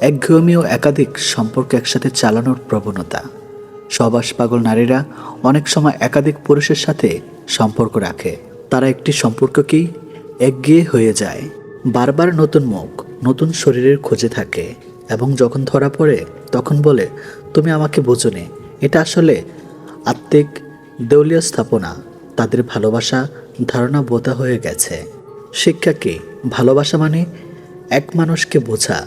একঘেয়েমি ও একাধিক সম্পর্ক একসাথে চালানোর প্রবণতা। সবাস পাগল নারীরা অনেক সময় একাধিক পুরুষের সাথে সম্পর্ক রাখে। তারা একটি সম্পর্ককেই একগিয়ে হয়ে যায়। বারবার নতুন মুখ, নতুন শরীরের খোঁজে থাকে এবং যখন ধরা পড়ে, তখন বলে, তুমি আমাকে বোঝনি। এটা আসলে আত্মিক দেউলিয়া স্থাপনা। তাদের ভালোবাসা ধারণা বোধা হয়ে গেছে। শিক্ষা কি? ভালোবাসা মানে এক মানুষকে বোঝা।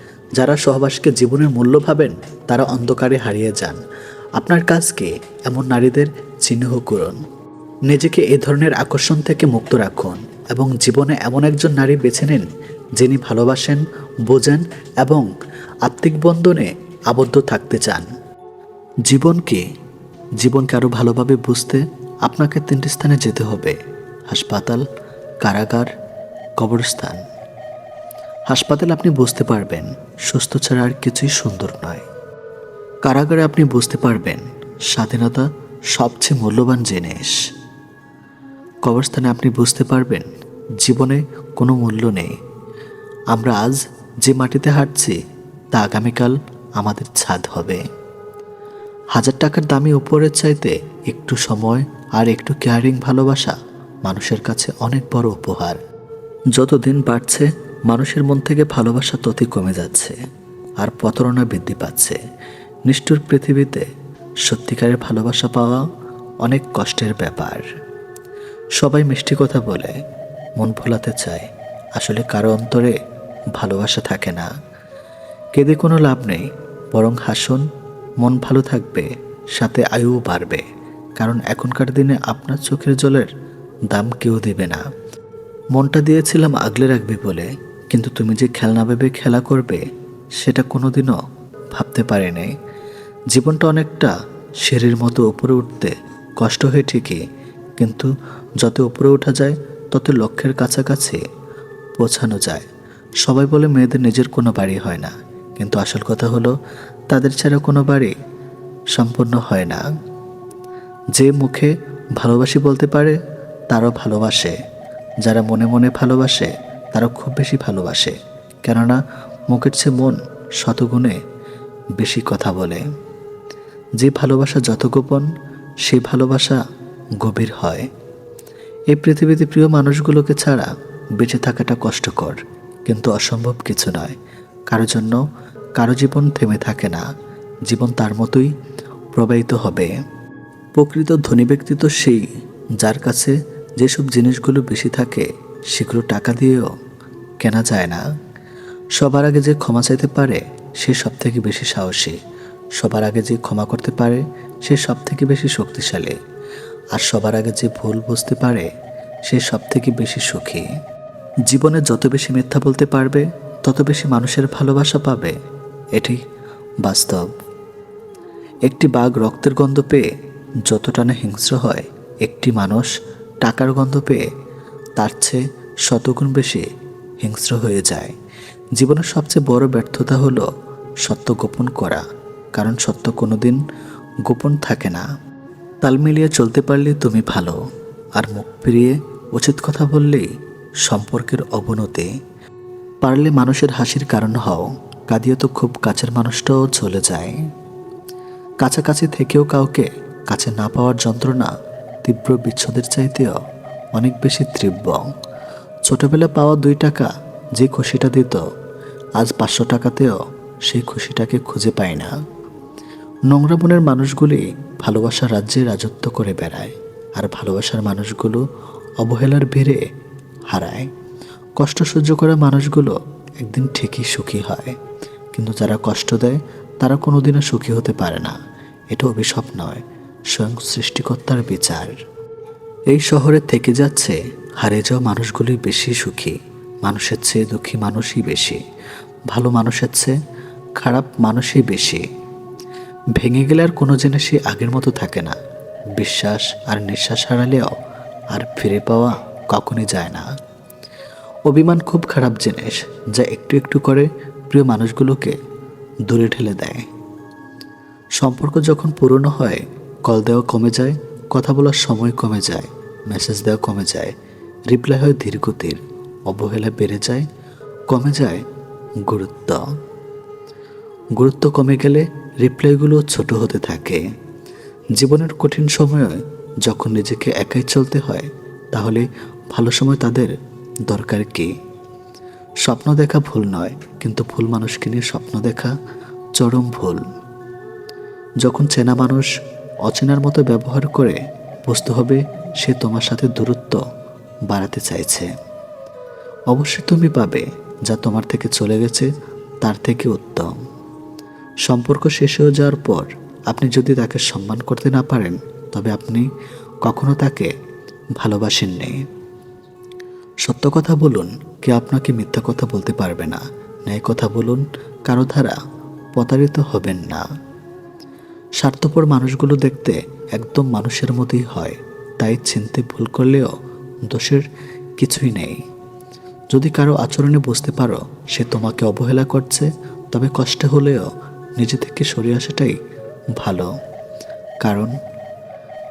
যারা সহবাসকে জীবনের মূল্য ভাবেন, তারা অন্ধকারে হারিয়ে যান। আপনার কাজকে এমন নারীদের চিহ্ন করুন। নিজেকে এ ধরনের আকর্ষণ থেকে মুক্ত রাখুন এবং জীবনে এমন একজন নারী বেছে নিন, যিনি ভালোবাসেন, বোঝেন এবং আত্মিক বন্ধনে আবদ্ধ থাকতে চান। জীবনকে জীবনকে আরও ভালোভাবে বুঝতে আপনাকে তিনটি স্থানে যেতে হবে। হাসপাতাল, কারাগার, কবরস্থান। হাসপাতালে আপনি বুঝতে পারবেন, সুস্থ ছাড়া আর কিছুই সুন্দর নয়। কারাগারে আপনি বুঝতে পারবেন, স্বাধীনতা সবচেয়ে মূল্যবান জিনিস। কবরস্থানে আপনি বুঝতে পারবেন, জীবনে কোনো মূল্য নেই। আমরা আজ যে মাটিতে হাঁটছি, তা আগামীকাল আমাদের ছাদ হবে। হাজার টাকার দামি উপরের চাইতে একটু সময় আর একটু কেয়ারিং ভালোবাসা মানুষের কাছে অনেক বড় উপহার। যত দিন বাড়ছে মানুষের মন থেকে ভালোবাসা ততই কমে যাচ্ছে, আর প্রতারণা বৃদ্ধি পাচ্ছে। নিষ্ঠুর পৃথিবীতে সত্যিকারের ভালোবাসা পাওয়া অনেক কষ্টের ব্যাপার। সবাই মিষ্টি কথা বলে, মন ভোলাতে চায়, আসলে কারও অন্তরে ভালোবাসা থাকে না। কেঁদে কোনো লাভ নেই, বরং হাসুন, মন ভালো থাকবে, সাথে আয়ুও বাড়বে, কারণ এখনকার দিনে আপনার চোখের জলের দাম কেউ দেবে না। মনটা দিয়েছিলাম আগলে রাখবে বলে কিন্তু তুমি যে খেলনা ভেবে খেলা করবে, সেটা কোনোদিনও ভাবতে পারেনি। জীবনটা অনেকটা সিঁড়ির মতো উপরে উঠতে কষ্ট হয় ঠিকই, কিন্তু যত উপরে ওঠা যায়, তত লক্ষ্যের কাছাকাছি পৌঁছানো যায়। সবাই বলে মেয়েদের নিজের কোনো বাড়ি হয় না, কিন্তু আসল কথা হলো, তাদের ছাড়া কোনো বাড়ি সম্পূর্ণ হয় না। যে মুখে ভালোবাসি বলতে পারে, তারও ভালোবাসে। যারা মনে মনে ভালোবাসে তারা খুব বেশি ভালোবাসে। কেননা মুখের চেয়ে মন শতগুণে বেশি কথা বলে। যে ভালোবাসা যত গোপন সেই ভালোবাসা গভীর হয়। এই পৃথিবীতে প্রিয় মানুষগুলোকে ছাড়া বেঁচে থাকাটা কষ্টকর, কিন্তু অসম্ভব কিছু নয়। কারও জন্য কারও জীবন থেমে থাকে না। জীবন তার মতোই প্রবাহিত হবে। প্রকৃত ধনী ব্যক্তি তো সেই যার কাছে যেসব জিনিসগুলো বেশি থাকে সেগুলো টাকা দিয়েও কেনা যায় না। সবার আগে যে ক্ষমা চাইতে পারে, সে সব থেকে বেশি সাহসী। সবার আগে যে ক্ষমা করতে পারে, সে সব থেকে বেশি শক্তিশালী। আর সবার আগে যে ভুল বুঝতে পারে, সে সব থেকে বেশি সুখী। জীবনে যত বেশি মিথ্যা বলতে পারবে, তত বেশি মানুষের ভালোবাসা পাবে। এটি বাস্তব। একটি বাঘ রক্তের গন্ধ পেয়ে যতটা না হিংস্র হয়, একটি মানুষ টাকার গন্ধ পেয়ে তার চেয়ে শতগুণ বেশি হিংস্র হয়ে যায়। জীবনের সবচেয়ে বড় ব্যর্থতা হলো সত্য গোপন করা, কারণ সত্য কোনোদিন গোপন থাকে না। তাল মিলিয়ে চলতে পারলে তুমি ভালো, আর মুখ ফিরিয়ে উচিত কথা বললেই সম্পর্কের অবনতি। পারলে মানুষের হাসির কারণ হও, কাঁদিয়ে তো খুব কাছের মানুষটাও চলে যায়। কাছাকাছি থেকেও কাউকে কাছে না পাওয়ার যন্ত্রণা তীব্র বিচ্ছদের চাইতেও অনেক বেশি তীব্র। ছোটবেলা পাওয়া দুই টাকা যে খুশিটা দিত, আজ পাঁচশো টাকাতেও সেই খুশিটাকে খুঁজে পায় না। নোংরা মনের মানুষগুলি ভালোবাসার রাজ্যে রাজত্ব করে বেড়ায়, আর ভালোবাসার মানুষগুলো অবহেলার ভিড়ে হারায়। কষ্ট সহ্য করা মানুষগুলো একদিন ঠিকই সুখী হয়, কিন্তু যারা কষ্ট দেয়, তারা কোনোদিনও সুখী হতে পারে না। এটা অভিশাপ নয়, স্বয়ং সৃষ্টিকর্তার বিচার। এই শহরে থেকে যাচ্ছে হারে যাওয়া মানুষগুলি বেশি সুখী। মানুষের চেয়ে দুঃখী মানুষই বেশি। ভালো মানুষের চেয়ে খারাপ মানুষই বেশি। ভেঙে গেলে আর কোনো জিনিসই আগের মতো থাকে না। বিশ্বাস আর নিঃশ্বাস হারালেও আর ফিরে পাওয়া কখনই যায় না। অভিমান খুব খারাপ জিনিস যা একটু একটু করে প্রিয় মানুষগুলোকে দূরে ঠেলে দেয়। সম্পর্ক যখন পুরনো হয় কল দেওয়া কমে যায় কথা বলার সময় কমে যায় মেসেজ দেওয়া কমে যায় রিপ্লাই হয় ধীরগতির, অবহেলা বেড়ে যায়, কমে যায় গুরুত্ব। গুরুত্ব কমে গেলে রিপ্লাইগুলো ছোট হতে থাকে। জীবনের কঠিন সময়ে যখন নিজেকে একাই চলতে হয়, তাহলে ভালো সময় তাদের দরকার কি? স্বপ্ন দেখা ভুল নয়, কিন্তু ভুল মানুষকে নিয়ে স্বপ্ন দেখা চরম ভুল। যখন চেনা মানুষ অচেনার মতো ব্যবহার করে বুঝতে হবে সে তোমার সাথে দূরত্ব বাড়াতে চাইছে। অবশ্যই তুমি পাবে যা তোমার থেকে চলে গেছে, তার থেকে উত্তম। সম্পর্ক শেষ হয়ে যাওয়ার পর আপনি যদি তাকে সম্মান করতে না পারেন, তবে আপনি কখনো তাকে ভালোবাসেননি। সত্য কথা বলুন কে আপনাকে মিথ্যা কথা বলতে পারবে না। ন্যায় কথা বলুন, কারও দ্বারা প্রতারিত হবেন না। স্বার্থপর মানুষগুলো দেখতে একদম মানুষের মতোই হয়। তাই চিনতে ভুল করলেও দোষের কিছুই নেই। যদি কারও আচরণে বুঝতে পারো সে তোমাকে অবহেলা করছে, তবে কষ্ট হলেও নিজে থেকে সরে আসাটাই ভালো। কারণ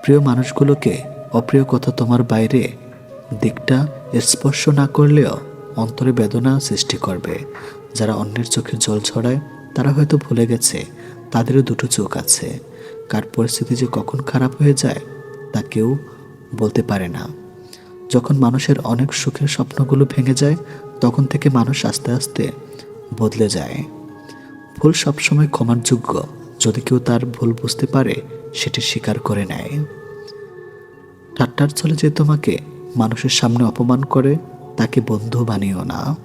প্রিয় মানুষগুলোকে অপ্রিয় কথা তোমার বাইরে দিকটা স্পর্শ না করলেও অন্তরে বেদনা সৃষ্টি করবে। যারা অন্যের চোখে জল ছড়ায়, তারা হয়তো ভুলে গেছে তাদেরও দুটো চোখ আছে। কার পরিস্থিতি যে কখন খারাপ হয়ে যায়, তা কেউ বলতে পারে না। যখন মানুষের অনেক সুখের স্বপ্নগুলো ভেঙে যায়, তখন থেকে মানুষ আস্তে আস্তে বদলে যায়। ভুল সবসময় ক্ষমার যোগ্য। যদি কেউ তার ভুল বুঝতে পারে, সেটি স্বীকার করে নেয়। ঠাট্টার চলে যে তোমাকে মানুষের সামনে অপমান করে, তাকে বন্ধু বানিও না।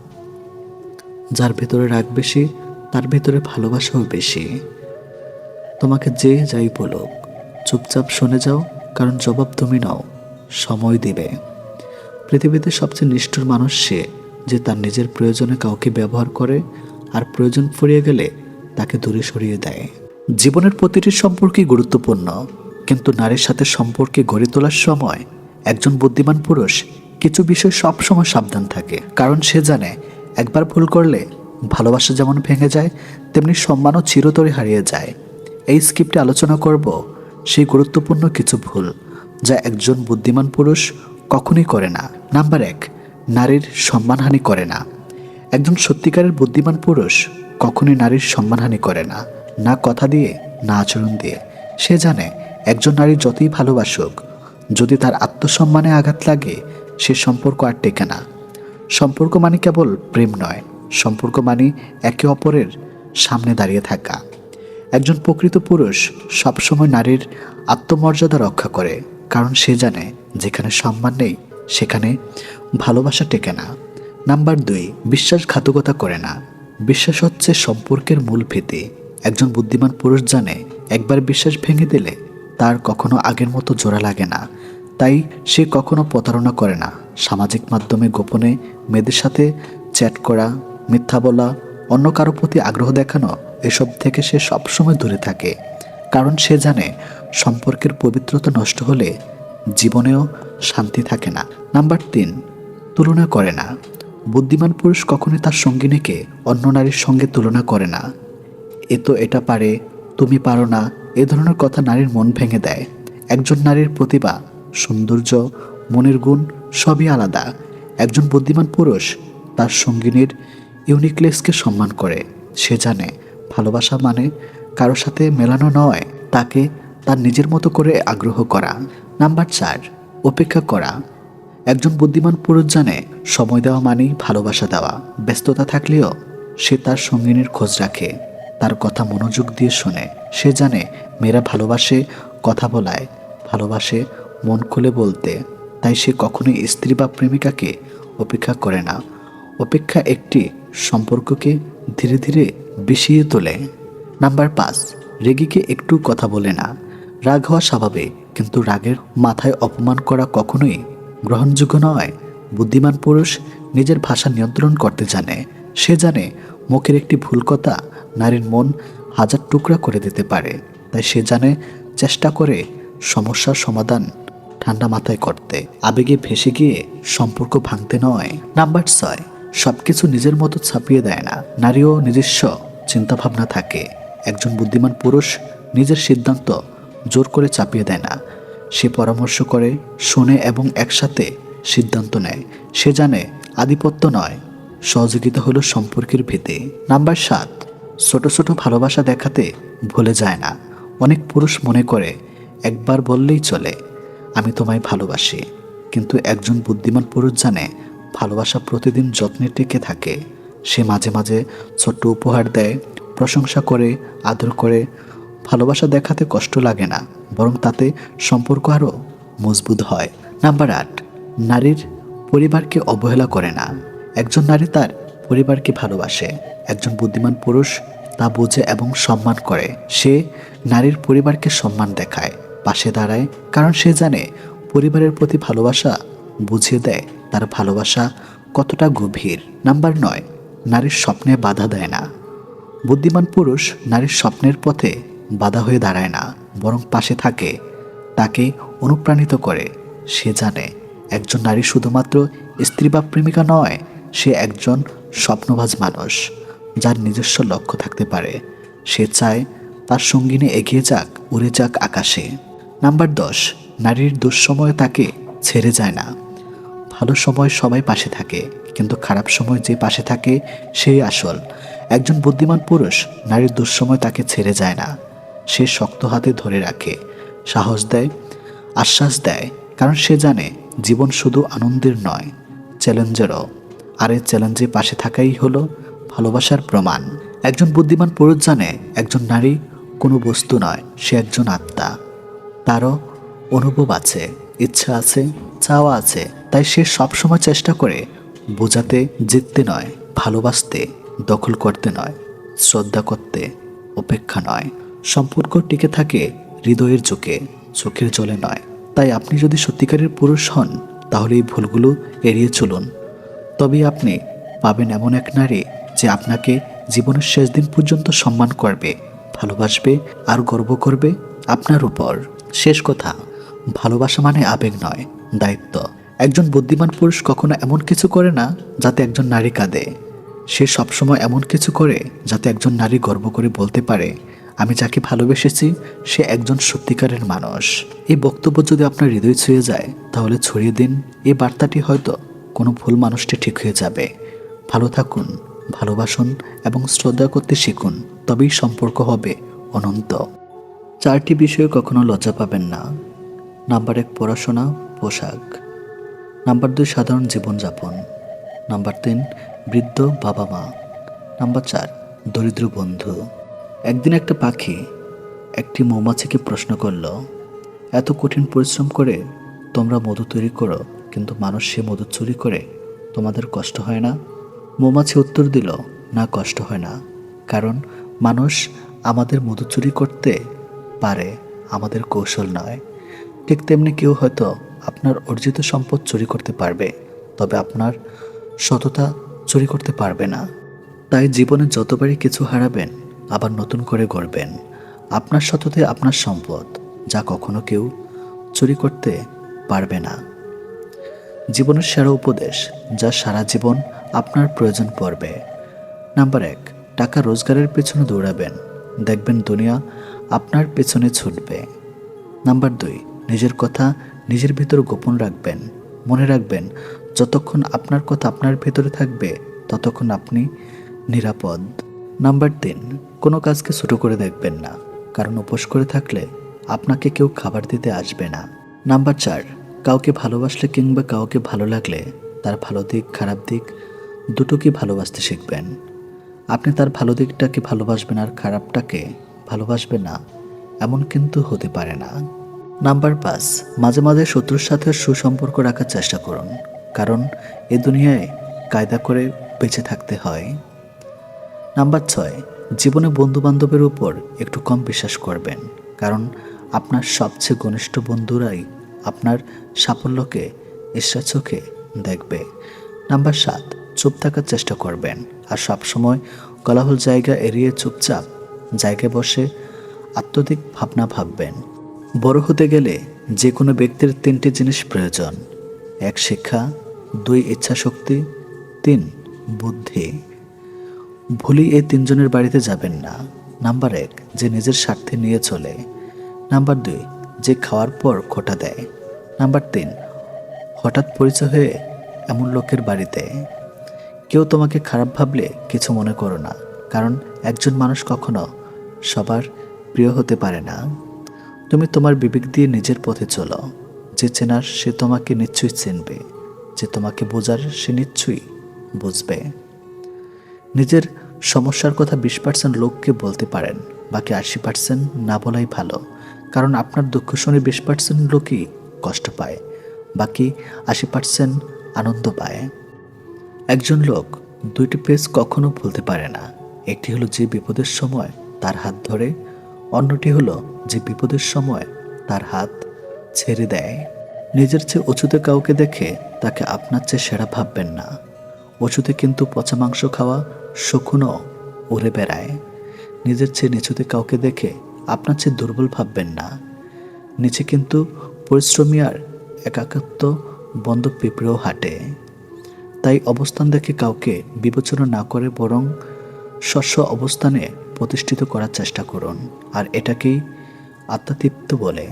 যার ভেতরে রাগ বেশি, তার ভেতরে ভালোবাসাও বেশি। তোমাকে যে যাই বলুক, চুপচাপ শুনে যাও, কারণ জবাব তুমি নাও, সময় দিবে। পৃথিবীতে সবচেয়ে নিষ্ঠুর মানুষ সে, যে তার নিজের প্রয়োজনে কাউকে ব্যবহার করে, আর প্রয়োজন ফুরিয়ে গেলে তাকে দূরে সরিয়ে দেয়। জীবনের প্রতিটি সম্পর্কই গুরুত্বপূর্ণ, কিন্তু নারীর সাথে সম্পর্কে গড়ে তোলার সময় একজন বুদ্ধিমান পুরুষ কিছু বিষয় সবসময় সাবধান থাকে, কারণ সে জানে একবার ভুল করলে ভালোবাসা যেমন ভেঙে যায়, তেমনি সম্মানও চিরতরে হারিয়ে যায়। এই স্ক্রিপ্টে আলোচনা করব সেই গুরুত্বপূর্ণ কিছু ভুল যা একজন বুদ্ধিমান পুরুষ কখনোই করে না। নাম্বার এক, নারীর সম্মানহানি করে না। একজন সত্যিকারের বুদ্ধিমান পুরুষ কখনই নারীর সম্মানহানি করে না। না কথা দিয়ে, না আচরণ দিয়ে। সে জানে, একজন নারী যতই ভালোবাসুক, যদি তার আত্মসম্মানে আঘাত লাগে, সে সম্পর্ক আর টেকে না। সম্পর্ক মানে কেবল প্রেম নয়। সম্পর্ক মানে একে অপরের সামনে দাঁড়িয়ে থাকা। একজন প্রকৃত পুরুষ সবসময় নারীর আত্মমর্যাদা রক্ষা করে, কারণ সে জানে যেখানে সম্মান নেই, সেখানে ভালোবাসা টেকে না। নাম্বার দুই, বিশ্বাসঘাতকতা করে না। বিশ্বাস হচ্ছে সম্পর্কের মূল ভীতি। একজন বুদ্ধিমান পুরুষ জানে, একবার বিশ্বাস ভেঙে দিলে তার কখনো আগের মতো জোড়া লাগে না। তাই সে কখনো প্রতারণা করে না। সামাজিক মাধ্যমে গোপনে মেয়েদের সাথে চ্যাট করা, মিথ্যা বলা, অন্য কারও প্রতি আগ্রহ দেখানো এসব থেকে সে সবসময় দূরে থাকে, কারণ সে জানে সম্পর্কের পবিত্রতা নষ্ট হলে জীবনেও শান্তি থাকে না। নাম্বার তিন, তুলনা করে না। বুদ্ধিমান পুরুষ কখনোই তার সঙ্গিনীকে অন্য নারীর সঙ্গে তুলনা করে না। এ তো এটা পারে, তুমি পারো না, এ ধরনের কথা নারীর মন ভেঙে দেয়। একজন নারীর প্রতিভা, সৌন্দর্য, মনের গুণ সবই আলাদা। একজন বুদ্ধিমান পুরুষ তার সঙ্গিনীর ইউনিকলেসকে সম্মান করে। সে জানে ভালোবাসা মানে কারোর সাথে মেলানো নয়, তাকে তার নিজের মতো করে আগ্রহ করা। নাম্বার চার, অপেক্ষা করা। একজন বুদ্ধিমান পুরুষ জানে, সময় দেওয়া মানেই ভালোবাসা দেওয়া। ব্যস্ততা থাকলেও সে তার সঙ্গিনীর খোঁজ রাখে, তার কথা মনোযোগ দিয়ে শোনে। সে জানে, মেয়েরা ভালোবাসে কথা বলায়, ভালোবাসে মন খুলে বলতে। তাই সে কখনোই স্ত্রী বা প্রেমিকাকে অপেক্ষা করে না। অপেক্ষা একটি সম্পর্ককে ধীরে ধীরে বিষিয়ে তোলে। নাম্বার পাঁচ, রেগিকে একটু কথা বলে না। রাগ হওয়া স্বাভাবিক, কিন্তু রাগের মাথায় অপমান করা কখনোই গ্রহণযোগ্য নয়। বুদ্ধিমান পুরুষ নিজের ভাষা নিয়ন্ত্রণ করতে জানে। সে জানে মুখের একটি ভুল কথা নারীর মন হাজার টুকরা করে দিতে পারে। তাই সে জানে চেষ্টা করে সমস্যার সমাধান ঠান্ডা মাথায় করতে। আবেগে ভেসে গিয়ে সম্পর্ক ভাঙতে নয়। নাম্বার ছয় সব কিছু নিজের মতো ছাপিয়ে দেয় না। নারীও নিজস্ব চিন্তাভাবনা থাকে। একজন বুদ্ধিমান পুরুষ নিজের সিদ্ধান্ত জোর করে চাপিয়ে দেয় না। সে পরামর্শ করে, শোনে এবং একসাথে সিদ্ধান্ত নেয়। সে জানে আধিপত্য নয়। সহযোগিতা হলো সম্পর্কের ভিত্তি নাম্বার সাত, ছোট ছোট ভালোবাসা দেখাতে ভুলে যায় না। অনেক পুরুষ মনে করে, একবার বললেই চলে। আমি তোমায় ভালোবাসি। কিন্তু একজন বুদ্ধিমান পুরুষ জানে ভালোবাসা প্রতিদিন যত্নে টিকে থাকে। সে মাঝে মাঝে ছোট্ট উপহার দেয়, প্রশংসা করে, আদর করে। ভালোবাসা দেখাতে কষ্ট লাগে না, বরং তাতে সম্পর্ক আরও মজবুত হয়। নাম্বার আট, নারীর পরিবারকে অবহেলা করে না। একজন নারী তার পরিবারকে ভালোবাসে, একজন বুদ্ধিমান পুরুষ তা বোঝে এবং সম্মান করে। সে নারীর পরিবারকে সম্মান দেখায়, পাশে দাঁড়ায়, কারণ সে জানে পরিবারের প্রতি ভালোবাসা বুঝিয়ে দেয়। তার ভালোবাসা কতটা গভীর? নাম্বার নয়, নারীর স্বপ্নে বাধা দেয় না। বুদ্ধিমান পুরুষ নারীর স্বপ্নের পথে বাধা হয়ে দাঁড়ায় না, বরং পাশে থাকে, তাকে অনুপ্রাণিত করে। সে জানে, একজন নারী শুধুমাত্র স্ত্রী বা প্রেমিকা নয়, সে একজন স্বপ্নবাজ মানুষ, যার নিজস্ব লক্ষ্য থাকতে পারে। সে চায় তার সঙ্গিনী এগিয়ে যাক, উড়ে যাক আকাশে। নাম্বার দশ, নারীর দুঃসময় তাকে ছেড়ে যায় না। ভালো সময় সবাই পাশে থাকে, কিন্তু খারাপ সময় যে পাশে থাকে, সেই আসল। একজন বুদ্ধিমান পুরুষ, নারীর দুঃসময় তাকে ছেড়ে যায় না। সে শক্ত হাতে ধরে রাখে, সাহস দেয়, আশ্বাস দেয়, কারণ সে জানে জীবন শুধু আনন্দের নয়, চ্যালেঞ্জেরও। আর এই চ্যালেঞ্জে পাশে থাকাই হলো ভালোবাসার প্রমাণ। একজন বুদ্ধিমান পুরুষ জানে একজন নারী কোনো বস্তু নয়, সে একজন আত্মা। তারও অনুভব আছে, ইচ্ছা আছে, চাওয়া আছে তাই সে সবসময় চেষ্টা করে বোঝাতে, জিততে নয়, ভালোবাসতে, দখল করতে নয়, শ্রদ্ধা করতে অপেক্ষা নয়। সম্পর্ক টিকে থাকে হৃদয়ের চোখে, চোখের জলে নয়। তাই আপনি যদি সত্যিকারের পুরুষ হন, তাহলে এই ভুলগুলো এড়িয়ে চলুন। তবে আপনি পাবেন এমন এক নারী যে আপনাকে জীবনের শেষ দিন পর্যন্ত সম্মান করবে, ভালোবাসবে আর গর্ব করবে আপনার উপর। শেষ কথা, ভালোবাসা মানে আবেগ নয়, দায়িত্ব। একজন বুদ্ধিমান পুরুষ কখনো এমন কিছু করে না যাতে একজন নারী কাঁদে। সে সবসময় এমন কিছু করে যাতে একজন নারী গর্ব করে বলতে পারে, আমি যাকে ভালোবেসেছি, সে একজন সত্যিকারের মানুষ। এই বক্তব্য যদি আপনার হৃদয় ছুঁয়ে যায়, তাহলে ছড়িয়ে দিন। এই বার্তাটি হয়তো কোনো ভুল মানুষটি ঠিক হয়ে যাবে। ভালো থাকুন, ভালোবাসুন এবং শ্রদ্ধা করতে শিখুন, তবেই সম্পর্ক হবে অনন্ত। চারটি বিষয়ে কখনো লজ্জা পাবেন না। নাম্বার এক, পড়াশোনা, পোশাক। নাম্বার দুই, সাধারণ জীবনযাপন। নাম্বার তিন, বৃদ্ধ বাবা মা। নাম্বার চার, দরিদ্র বন্ধু। একদিন একটা পাখি একটি মৌমাছিকে প্রশ্ন করল, এত কঠিন পরিশ্রম করে তোমরা মধু তৈরি করো, কিন্তু মানুষ সে মধু চুরি করে তোমাদের কষ্ট হয় না? মৌমাছি উত্তর দিল, না, কষ্ট হয় না। কারণ মানুষ আমাদের মধু চুরি করতে পারে, আমাদের কৌশল নয়। ঠিক তেমনি কেউ হয়তো আপনার অর্জিত সম্পদ চুরি করতে পারবে, তবে আপনার সততা চুরি করতে পারবে না। তাই জীবনে যতবারই কিছু হারাবেন, আবার নতুন করে গড়বেন। আপনার সততাই আপনার সম্পদ, যা কখনো কেউ চুরি করতে পারবে না। জীবনের সেরা উপদেশ, যা সারা জীবন আপনার প্রয়োজন পড়বে। নাম্বার এক, টাকা রোজগারের পেছনে দৌড়াবেন। দেখবেন দুনিয়া আপনার পেছনে ছুটবে। নাম্বার দুই, নিজের কথা নিজের ভিতর গোপন রাখবেন, মনে রাখবেন, যতক্ষণ আপনার কথা আপনার ভেতরে থাকবে, ততক্ষণ আপনি নিরাপদ। নাম্বার তিন, কোনো কাজকে ছোটো করে দেখবেন না, কারণ উপোস করে থাকলে আপনাকে কেউ খাবার দিতে আসবে না। নাম্বার চার, কাউকে ভালোবাসলে কিংবা কাউকে ভালো লাগলে তার ভালো দিক, খারাপ দিক দুটোকে ভালোবাসতে শিখবেন। আপনি তার ভালো দিকটাকে ভালোবাসবেন আর খারাপটাকে ভালোবাসবেন না, এমন কিন্তু হতে পারে না। নাম্বার পাঁচ, মাঝে মাঝে শত্রুর সাথে সুসম্পর্ক রাখার চেষ্টা করুন, কারণ এ দুনিয়ায় কায়দা করে বেঁচে থাকতে হয়। নাম্বার ছয়, জীবনে বন্ধু বান্ধবের উপর একটু কম বিশ্বাস করবেন, কারণ আপনার সবচেয়ে ঘনিষ্ঠ বন্ধুরাই আপনার সাফল্যকে ঈশ্বর চোখে দেখবে। নাম্বার সাত, চুপ থাকার চেষ্টা করবেন, আর সবসময় কলাহল জায়গা এড়িয়ে চুপচাপ জায়গায় বসে আত্মদিক ভাবনা ভাববেন। বড় হতে গেলে যে কোনো ব্যক্তির তিনটি জিনিস প্রয়োজন। এক, শিক্ষা। দুই, ইচ্ছাশক্তি। তিন, বুদ্ধি। ভুলি এই তিনজনের বাড়িতে যাবেন না। নাম্বার এক, যে নিজের স্বার্থে নিয়ে চলে। নাম্বার দুই, যে খাওয়ার পর খোটা দেয়। নাম্বার তিন, হঠাৎ পরিচয় হয়ে এমন লোকের বাড়িতে। কেউ তোমাকে খারাপ ভাবলে কিছু মনে করো না, কারণ একজন মানুষ কখনো সবার প্রিয় হতে পারে না। তুমি তোমার বিবেক দিয়ে নিজের পথে চলো। যে চেনার সে তোমাকে নিশ্চয়ই চিনবে। যে তোমাকে বোঝার সে নিশ্চয়ই বুঝবে। নিজের সমস্যার কথা বিশ পার্সেন্ট লোককে বলতে পারেন, বাকি আশি পার্সেন্ট না বলাই ভালো। কারণ আপনার দুঃখ শুনে বিশ পার্সেন্ট লোকই কষ্ট পায়, বাকি আশি পার্সেন্ট আনন্দ পায়। একজন লোক দুইটি পেজ কখনো ভুলতে পারে না। একটি হলো যে বিপদের সময় তার হাত ধরে অন্যটি হলো যে বিপদের সময় তার হাত ছেড়ে দেয়। নিজের চেয়ে উঁচুতে কাউকে দেখে তাকে আপনার চেয়ে সেরা ভাববেন না। উঁচুতে কিন্তু পচা মাংস খাওয়া শকুনও উড়ে বেড়ায়। নিজের চেয়ে নিচুতে কাউকে দেখে আপনার চেয়ে দুর্বল ভাববেন না। নিচে কিন্তু পরিশ্রমী আর একাকত্ব বন্ধ পিঁপড়েও হাঁটে। তাই অবস্থান দেখে কাউকে বিবেচনা না করে বরং শস্য অবস্থানে প্রতিষ্ঠিত করার চেষ্টা করুন। আর এটাকেই আত্মাতৃপ্ত বলে।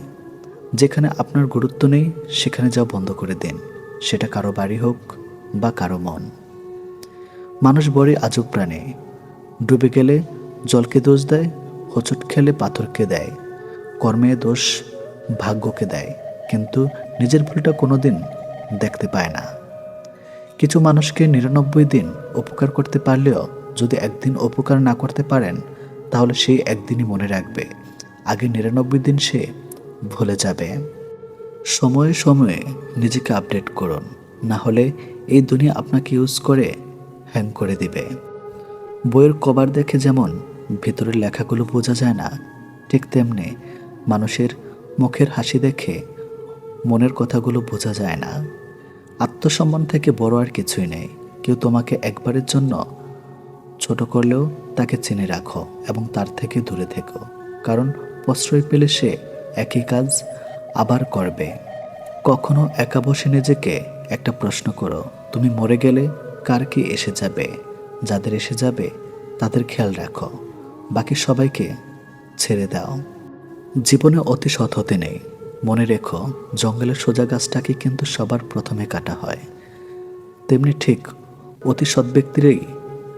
যেখানে আপনার গুরুত্ব নেই, সেখানে যাওয়া বন্ধ করে দিন। সেটা কারও বাড়ি হোক বা কারও মন। মানুষ বড়ই আজব প্রাণী। ডুবে গেলে জলকে দোষ দেয়, হোঁচট খেলে পাথরকে দেয়, কর্মে দোষ ভাগ্যকে দেয়। কিন্তু নিজের ভুলটা কোনোদিন দেখতে পায় না। কিছু মানুষকে নিরানব্বই দিন উপকার করতে পারলেও যদি একদিন উপকার না করতে পারেন তাহলে সে একদিনই মনে রাখবে। আগে নিরানব্বই দিন সে ভুলে যাবে। সময়ে সময়ে নিজেকে আপডেট করুন। না হলে এই দুনিয়া আপনাকে ইউজ করে হ্যাং করে দিবে। বইয়ের কভার দেখে যেমন ভিতরের লেখাগুলো বোঝা যায় না, ঠিক তেমনি মানুষের মুখের হাসি দেখে মনের কথাগুলো বোঝা যায় না। আত্মসম্মান থেকে বড় আর কিছুই নেই। কেউ তোমাকে একবারের জন্য ছোট করলেও তাকে চিনে রাখো এবং তার থেকে দূরে থেকো, কারণ প্রশ্রয় পেলে সে একই কাজ আবার করবে। কখনো একা বসে নিজেকে একটা প্রশ্ন করো, তুমি মরে গেলে কার কি এসে যাবে? যাদের এসে যাবে, তাদের খেয়াল রাখো। বাকি সবাইকে ছেড়ে দাও। জীবনে অতি সৎ হতে নেই। মনে রেখো, জঙ্গলের সোজা গাছটাকে কিন্তু সবার প্রথমে কাটা হয়। তেমনি ঠিক অতি সৎ ব্যক্তিরই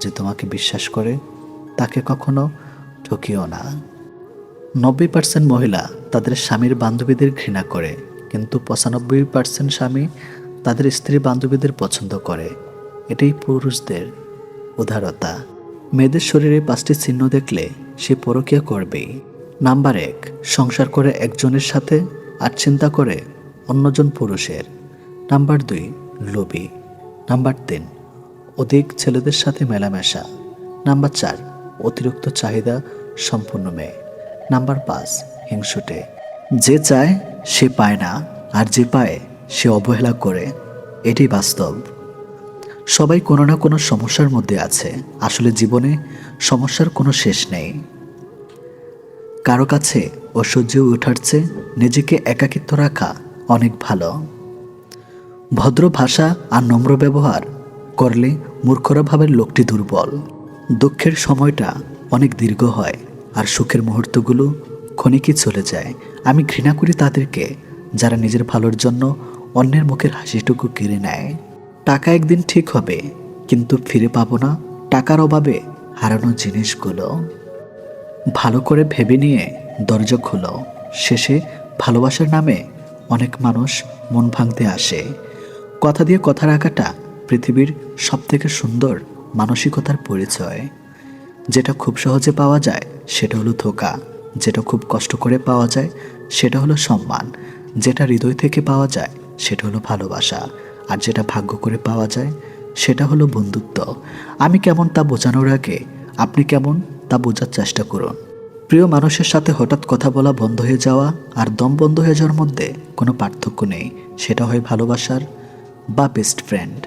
যে তোমাকে বিশ্বাস করে, তাকে কখনো ঠকিও না। নব্বই পার্সেন্ট মহিলা তাদের স্বামীর বান্ধবীদের ঘৃণা করে, কিন্তু পঁচানব্বই পার্সেন্ট স্বামী তাদের স্ত্রী বান্ধবীদের পছন্দ করে। এটাই পুরুষদের উদারতা। মেয়েদের শরীরে পাঁচটি চিহ্ন দেখলে সে পরকীয়া করবেই। নাম্বার এক, সংসার করে একজনের সাথে আর চিন্তা করে অন্যজন পুরুষের। নাম্বার দুই, লোভী। নাম্বার তিন অধিক ছেলেদের সাথে মেলামেশা। নাম্বার চার, অতিরিক্ত চাহিদা সম্পূর্ণ মেয়ে। নাম্বার পাঁচ, হিংসুটে। যে চায়, সে পায় না, আর যে পায়, সে অবহেলা করে। এটি বাস্তব। সবাই কোনো না কোনো সমস্যার মধ্যে আছে। আসলে জীবনে সমস্যার কোনো শেষ নেই। কারও কাছে অসহ্য ওঠার নিজেকে একাকিত্ব রাখা অনেক ভালো। ভদ্র ভাষা আর নম্র ব্যবহার করলে মূর্খরা ভাবের লোকটি দুর্বল। দুঃখের সময়টা অনেক দীর্ঘ হয় আর সুখের মুহূর্তগুলো ক্ষণিকই চলে যায়। আমি ঘৃণা করি তাদেরকে, যারা নিজের ভালোর জন্য অন্যের মুখের হাসিটুকু কেড়ে নেয়। টাকা একদিন ঠিক হবে, কিন্তু ফিরে পাবো না টাকার অভাবে হারানো জিনিসগুলো। ভালো করে ভেবে নিয়ে দরজা খুলো। শেষে ভালোবাসার নামে অনেক মানুষ মন ভাঙতে আসে। কথা দিয়ে কথা রাখাটা পৃথিবীর সবথেকে সুন্দর মানসিকতার পরিচয়। যেটা খুব সহজে পাওয়া যায়, সেটা হলো ধোকা। যেটা খুব কষ্ট করে পাওয়া যায়, সেটা হলো সম্মান। যেটা হৃদয় থেকে পাওয়া যায়, সেটা হলো ভালোবাসা। আর যেটা ভাগ্য করে পাওয়া যায়, সেটা হলো বন্ধুত্ব। আমি কেমন তা বোঝানোর আগে, আপনি কেমন তা বোঝার চেষ্টা করুন। প্রিয় মানুষের সাথে হঠাৎ কথা বলা বন্ধ হয়ে যাওয়া আর দম বন্ধ হয়ে যাওয়ার মধ্যে কোনো পার্থক্য নেই। সেটা হয় ভালোবাসার বা বেস্ট ফ্রেন্ড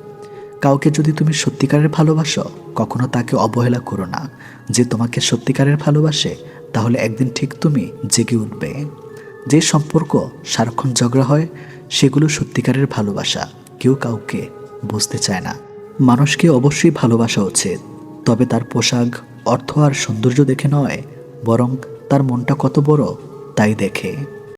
কাউকে যদি তুমি সত্যিকারের ভালোবাসো, কখনো তাকে অবহেলা করো না। যে তোমাকে সত্যিকারের ভালোবাসে, তাহলে একদিন ঠিক তুমি জেগে উঠবে। যে সম্পর্ক, সারাক্ষণ ঝগড়া হয়, সেগুলো সত্যিকারের ভালোবাসা। কেউ কাউকে বুঝতে চায় না। মানুষকে অবশ্যই ভালোবাসা উচিত। তবে তার পোশাক, অর্থ আর সৌন্দর্য দেখে নয়, বরং তার মনটা কত বড়, তাই দেখে।